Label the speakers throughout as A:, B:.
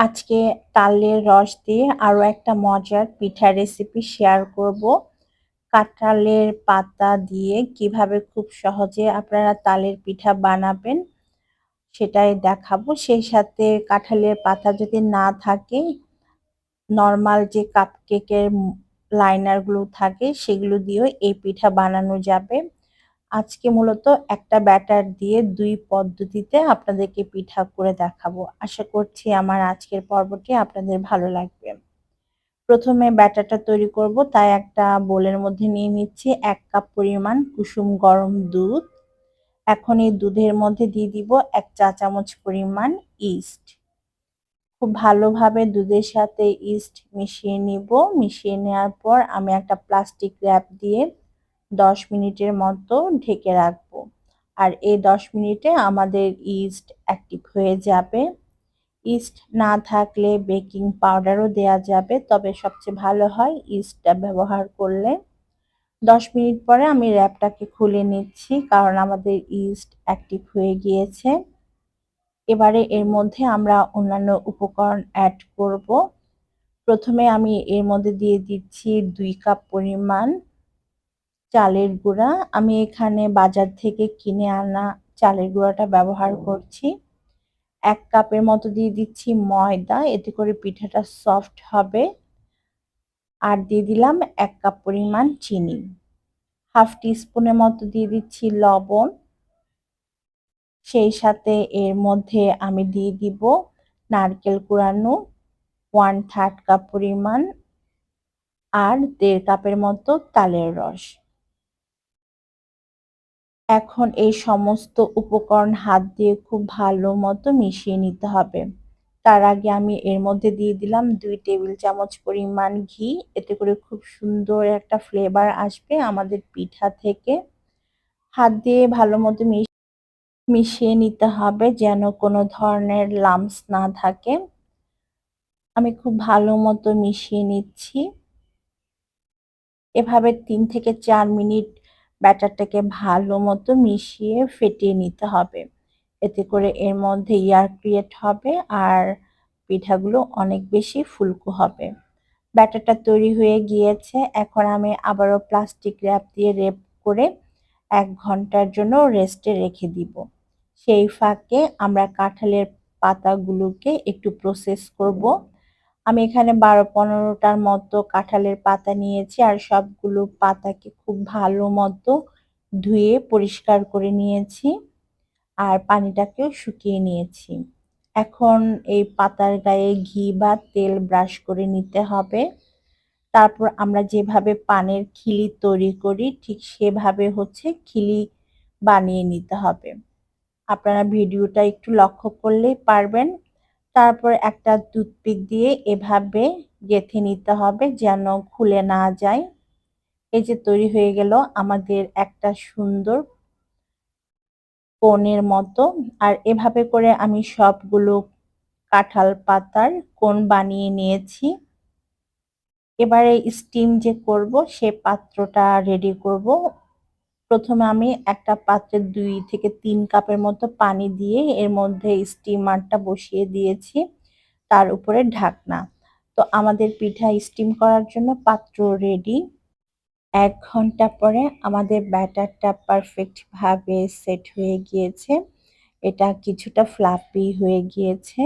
A: আজকে তালের রস দিয়ে আরও একটা মজার পিঠা রেসিপি শেয়ার করব। কাঁঠালের পাতা দিয়ে কীভাবে খুব সহজে আপনারা তালের পিঠা বানাবেন সেটাই দেখাবো। সেই সাথে কাঁঠালের পাতা যদি না থাকে নর্মাল যে কাপকেকের লাইনারগুলো থাকে, সেগুলো দিয়েও এই পিঠা বানানো যাবে। আজকে মূলত একটা ব্যাটার দিয়ে দুই পদ্ধতিতে আপনাদেরকে পিঠা করে দেখাবো। আশা করছি আমার আজকের পর্বটি আপনাদের ভালো লাগবে। প্রথমে ব্যাটারটা তৈরি করব, তাই একটা বোলের মধ্যে নিয়ে নিচ্ছি এক কাপ পরিমাণ কুসুম গরম দুধ। এখন এই দুধের মধ্যে দিয়ে দিব এক চা চামচ পরিমাণ ইস্ট। খুব ভালোভাবে দুধের সাথে ইস্ট মিশিয়ে নিব। মিশিয়ে নেওয়ার পর আমি একটা প্লাস্টিক র্যাপ দিয়ে দশ মিনিটের মতো ঢেকে রাখব। আর এই দশ মিনিটে আমাদের ইস্ট অ্যাক্টিভ হয়ে যাবে। ইস্ট না থাকলে বেকিং পাউডারও দেয়া যাবে, তবে সবচেয়ে ভালো হয় ইস্টটা ব্যবহার করলে। দশ মিনিট পরে আমি র্যাপটাকে খুলে নিচ্ছি, কারণ আমাদের ইস্ট অ্যাক্টিভ হয়ে গিয়েছে। এবারে এর মধ্যে আমরা অন্যান্য উপকরণ অ্যাড করব। প্রথমে আমি এর মধ্যে দিয়ে দিচ্ছি দুই কাপ পরিমাণ চালের গুঁড়া। আমি এখানে বাজার থেকে কিনে আনা চালের গুঁড়াটা ব্যবহার করছি। এক কাপের মতো দিয়ে দিচ্ছি ময়দা। এতে করে পিঠাটা সফট হবে। আর দিয়ে দিলাম এক কাপ পরিমাণ চিনি। হাফ টিস্পুনের মতো দিয়ে দিচ্ছি লবণ। সেই সাথে এর মধ্যে আমি দিয়ে দিব নারকেল কুড়ানো ওয়ান থার্ড কাপ পরিমাণ আর দেড় কাপের মতো তালের রস। এখন এই সমস্ত উপকরণ হাত দিয়ে খুব ভালো মতো মিশিয়ে নিতে হবে। তার আগে আমি এর মধ্যে দিয়ে দিলাম দুই টেবিল চামচ পরিমাণ ঘি। এতে করে খুব সুন্দর একটা ফ্লেভার আসবে আমাদের পিঠা থেকে। হাত দিয়ে ভালো মতো মিশিয়ে নিতে হবে যেন কোনো ধরনের লামস না থাকে। আমি খুব ভালো মতো মিশিয়ে নিচ্ছি। এভাবে তিন থেকে চার মিনিট ব্যাটারটাকে ভালো মতো মিশিয়ে ফেটিয়ে নিতে হবে। এতে করে এর মধ্যে ইয়ার ক্রিয়েট হবে আর পিঠাগুলো অনেক বেশি ফুলকো হবে। ব্যাটারটা তৈরি হয়ে গিয়েছে। এখন আমি আবারও প্লাস্টিক র্যাপ দিয়ে রেপ করে এক ঘণ্টার জন্য রেস্টে রেখে দিব। সেই ফাঁকে আমরা কাঁঠালের পাতাগুলোকে একটু প্রসেস করব। আমি এখানে বারো পনেরোটার মতো কাঁঠালের পাতা নিয়েছি আর সবগুলো পাতাকে খুব ভালো মতো ধুয়ে পরিষ্কার করে নিয়েছি আর পানিটাকেও শুকিয়ে নিয়েছি। এখন এই পাতার গায়ে ঘি বা তেল ব্রাশ করে নিতে হবে। তারপর আমরা যেভাবে পানের খিলি তৈরি করি, ঠিক সেভাবে হচ্ছে খিলি বানিয়ে নিতে হবে। আপনারা ভিডিওটা একটু লক্ষ্য করলেই পারবেন তারপর একটা টুথপিক দিয়ে এভাবে গেঁথে নিতে হবে যেন খুলে না যায়। এই যে তৈরি হয়ে গেল আমাদের একটা সুন্দর কোনের মতো। আর এভাবে করে আমি সবগুলো কাঁঠাল পাতার কোন বানিয়ে নিয়েছি। এবারে স্টিম যে করব সে পাত্রটা রেডি করব। প্রথমে আমি একটা পাত্রে দুই থেকে তিন কাপের মতো পানি দিয়ে এর মধ্যে স্টিমারটা বসিয়ে দিয়েছি, তার উপরে ঢাকনা। তো আমাদের পিঠা স্টিম করার জন্য পাত্র রেডি এক ঘণ্টা পরে আমাদের ব্যাটারটা পারফেক্টভাবে সেট হয়ে গিয়েছে। এটা কিছুটা ফ্লাপি হয়ে গিয়েছে।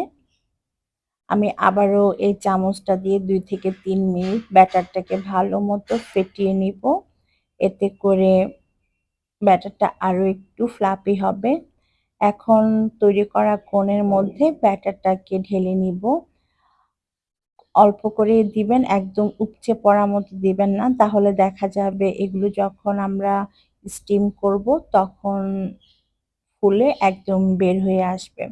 A: আমি আবারও এই চামচটা দিয়ে দুই থেকে তিন মিনিট ব্যাটারটাকে ভালো মতো ফেটিয়ে নিব। এতে করে ব্যাটারটা আরও একটু ফ্লাপি হবে। এখন তৈরি করা কোণের মধ্যে ব্যাটারটাকে ঢেলে নিব। অল্প করে দিবেন, একদম উপচে পড়ার মতো দিবেন না। তাহলে দেখা যাবে এগুলো যখন আমরা স্টিম করব, তখন ফুলে একদম বের হয়ে আসবে।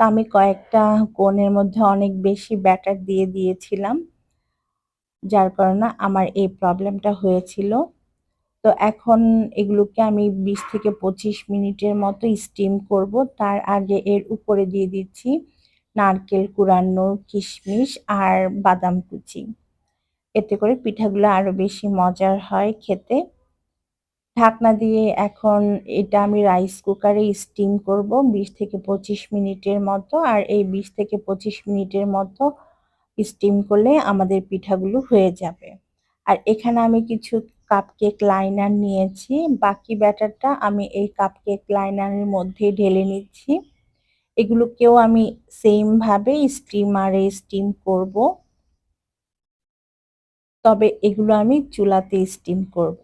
A: তো আমি কয়েকটা কোণের মধ্যে অনেক বেশি ব্যাটার দিয়ে দিয়েছিলাম, যার কারণে আমার এই প্রবলেমটা হয়েছিল। তো এখন এগুলোকে আমি বিশ থেকে পঁচিশ মিনিটের মতো স্টিম করব। তার আগে এর উপরে দিয়ে দিচ্ছি নারকেল কুড়ানো কিশমিশ আর বাদাম কুচি। এতে করে পিঠাগুলো আরও বেশি মজার হয় খেতে। ঢাকনা দিয়ে এখন এটা আমি রাইস কুকারে স্টিম করব ২০ থেকে ২৫ মিনিটের মতো। আর এই ২০ থেকে ২৫ মিনিটের মতো স্টিম করলে আমাদের পিঠাগুলো হয়ে যাবে। আর এখানে আমি কিছু কাপকেক লাইনার নিয়েছি। বাকি ব্যাটারটা আমি এই কাপকেক লাইনারের মধ্যে ঢেলে নিচ্ছি। এগুলোকেও আমি সেমভাবে স্টিমারে স্টিম করব। তবে এগুলো আমি চুলাতে স্টিম করব।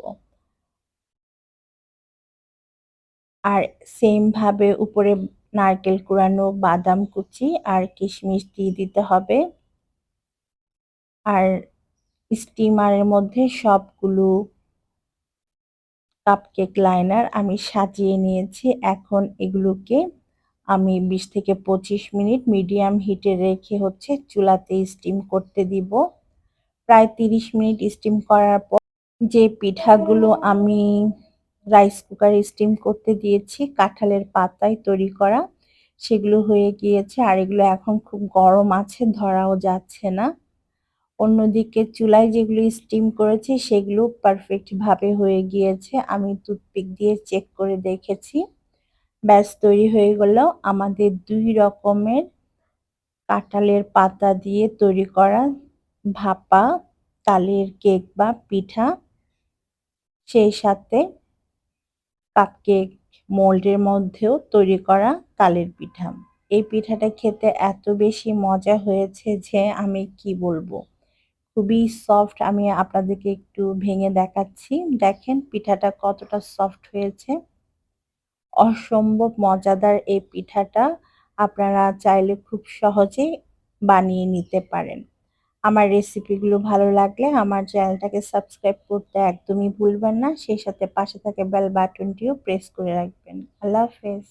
A: আর সেমভাবে উপরে নারকেল কুড়ানো বাদাম কুচি আর কিশমিশ দিয়ে দিতে হবে। আর স্টিমারের মধ্যে সবগুলো কাপকেক লাইনার আমি সাজিয়ে নিয়েছি। এখন এগুলোকে আমি বিশ থেকে পঁচিশ মিনিট মিডিয়াম হিটে রেখে হচ্ছে চুলাতে স্টিম করতে দিব। প্রায় তিরিশ মিনিট স্টিম করার পর যে পিঠাগুলো আমি রাইস কুকারে স্টিম করতে দিয়েছি, কাঁঠালের পাতায় তৈরি করা, সেগুলো হয়ে গিয়েছে। আর এগুলো এখন খুব গরম আছে, ধরাও যাচ্ছে না। অন্যদিকে চুলায় যেগুলো স্টিম করেছি, সেগুলো পারফেক্টভাবে হয়ে গিয়েছে। আমি টুথপিক দিয়ে চেক করে দেখেছি। ব্যাস, তৈরি হয়ে গেল আমাদের দুই রকমের কাঁঠালের পাতা দিয়ে তৈরি করা ভাপা, তালের কেক বা পিঠা, সেই সাথে কাপকেক মোল্ডের মধ্যেও তৈরি করা তালের পিঠা। এই পিঠাটা খেতে এত বেশি মজা হয়েছে যে আমি কি বলব? খুবই সফট আমি আপনাদেরকে একটু ভেঙে দেখাচ্ছি। দেখেন, পিঠাটা কতটা সফট হয়েছে। অসম্ভব মজাদার এই পিঠাটা আপনারা চাইলে খুব সহজে বানিয়ে নিতে পারেন। আমার রেসিপিগুলো ভালো লাগলে আমার চ্যানেলটাকে সাবস্ক্রাইব করতে একদমই ভুলবেন না। সেই সাথে পাশে থাকে বেল বাটনটিও প্রেস করে রাখবেন। আল্লাহ হাফেজ।